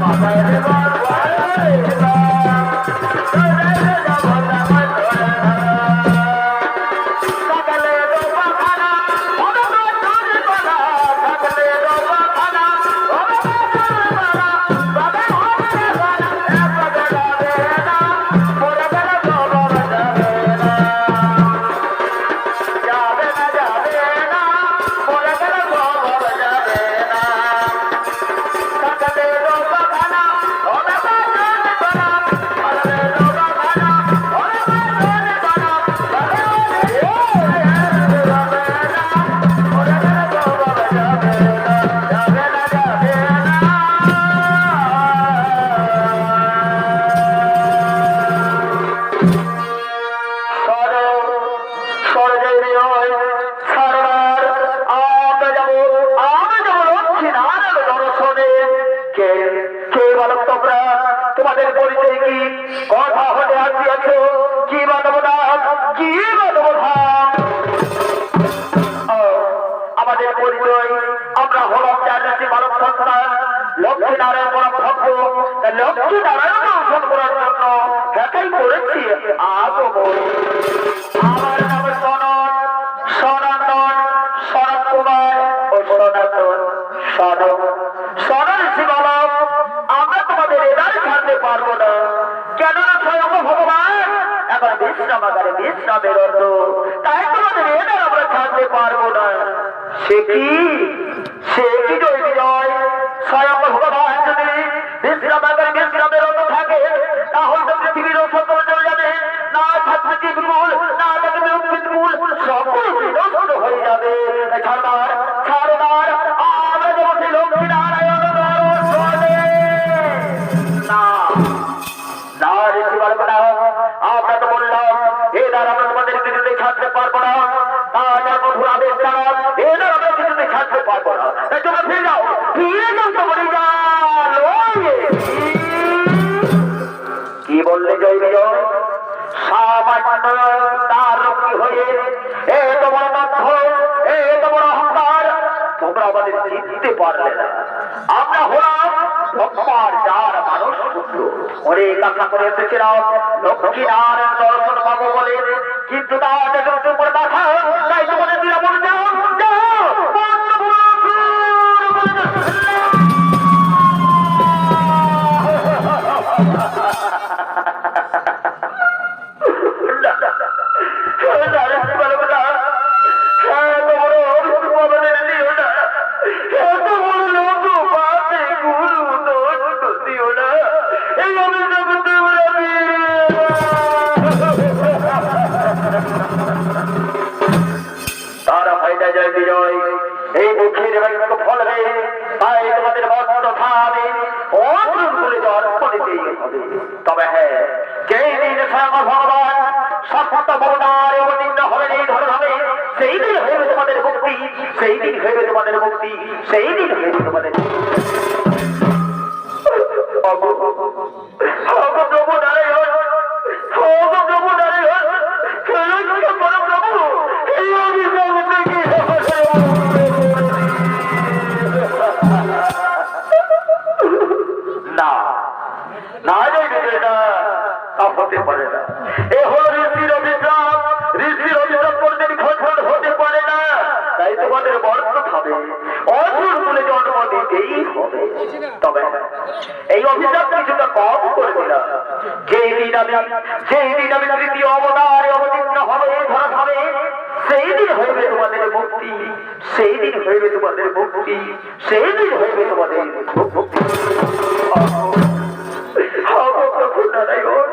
বাবা রে বাবা করেছি আগমন আমার নাম সনন সনাতন সনৎ কুমার ও সনাতন সনম সনন শিবালক আমরা বিশ্রামের অর্থ। তাই তোমাদের এবার আমরা ছাড়তে পারব না। সে কি? সে কি জয় স্বয়ং ভগবান যদি বিশ্রাম থাকবে জীবমূল না থাকবে উদ্ভিদমূল সকল বিনষ্ট হয়ে যাবে। ছাড়বার ছাড়বার দ্বারা আমরা তোমাদের কিছুতে ছাড়তে পারব না। ছাড়া কিছুতে ছাড়তে পারব না। তোমরা ফিরে যাও ফিরে যাও তো বলি যা তার হয়ে এ তোমার বাধ্য, এ তোমার অহংকার। তোমরা আমাদের জিততে পারলে না। আমরা হলাম ভগবান যার মানুষ পুত্র। করে এসেছিলাম, লক্ষ্মী আর বলে। কিন্তু তা দর্শন করে দেখা এই মুখের বাক্য ফলবে তাই তোমাদের বন্ধ খাবে অর্জুন করে তবে হ্যাঁ যেই দিন স্বয়ং ভগবান সর্বত ভগবান অবতীর্ণ হবে এই ধরে হবে সেই দিন হইবে তোমাদের মুক্তি, সেই দিন হইবে তোমাদের মুক্তি, সেই দিন হইবে তোমাদের না। না বিজয় না তা হতে পারে না। এ হলো ঋষির অভিশাপ। ঋষির অভিশাপ কোনদিন খোঁজ হতে পারে না। তাই তোমাদের বর্ণ হবে অসুর বলে জন্ম দিতেই হবে। তবে এই অভিশাপ কিছুটা কম করে দিলাম যেই দিন আমি যেই দিন আমি তৃতীয় অবতারে অবতীর্ণ হবে ধরা হবে সেই দিন হইবে তোমাদের মুক্তি। সেই দিন হইবে তোমাদের মুক্তি। সেই দিন হইবে তোমাদের মুক্তি। হব প্রভু নারায়ণ।